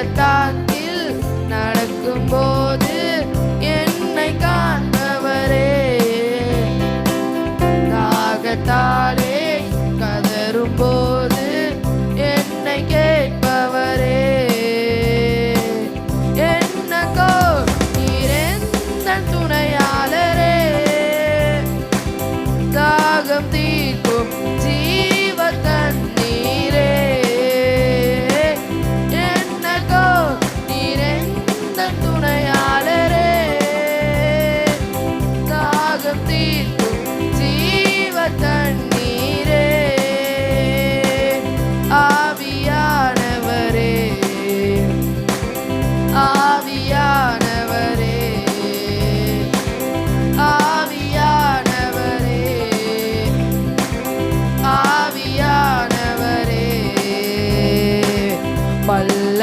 உலகத்தாத்தில் நடக்கும்போது என்னை காண்பவரே. தாகத்தாலே கதரும் போது என்னை கேட்பவரே என்னக்கோ நீரெந்த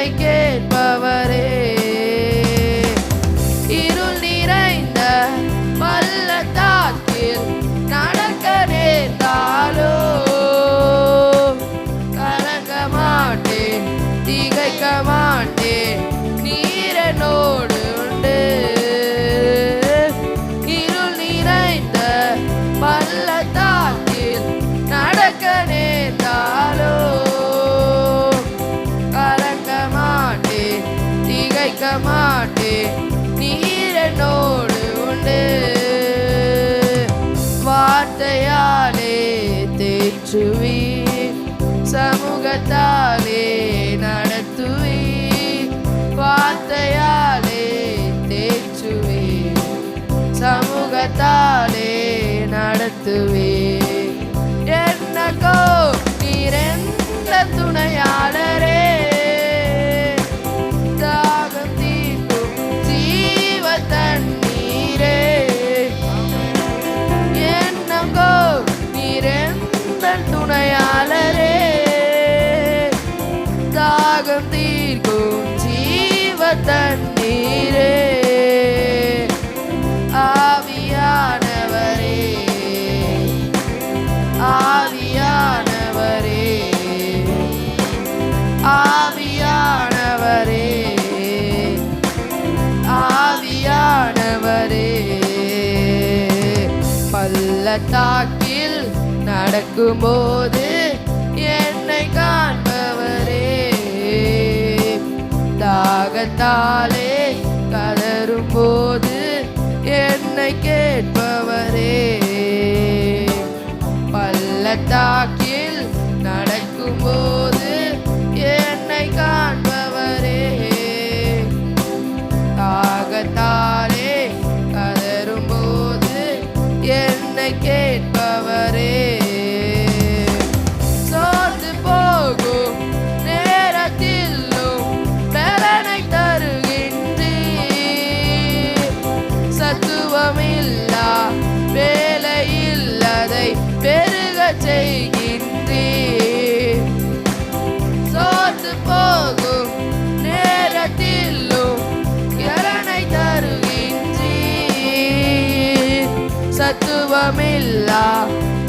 என்னை கேட்பவரே சமூகத்தாலே தேற்றுவி சமூகத்தாலே நடத்துவி வார்த்தையாலே தேற்றுவி சமூகத்தாலே நடத்துவி என்னக்கோ நீரெந்த துணையாளரே தாகம் தீர்க்கும் ஜீவ தண்ணீரே ஆவியானவரே ஆவியானவரே ஆவியானவரே ஆவியானவரே. பள்ளத்தாக்கில் நடக்கும்போது என்னை காண்ப தாகத்தாலே கதறும்போது என்னை கேட்பவரே. பள்ளத்தாக்கு பெருக பெருகச் செய்கின்றீர் சோர்ந்து போகும் நேரத்திலும் இளனை தருகின்றீர். சத்துவமில்லா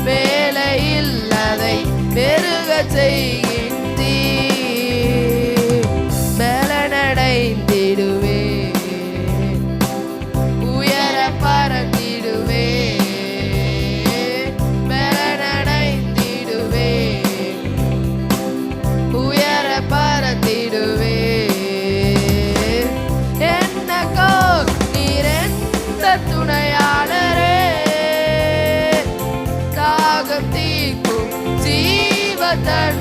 வேலையில் அதை பெருக செய்கின்றீர் ஜீவ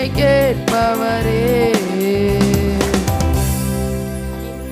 take it, Bavarian.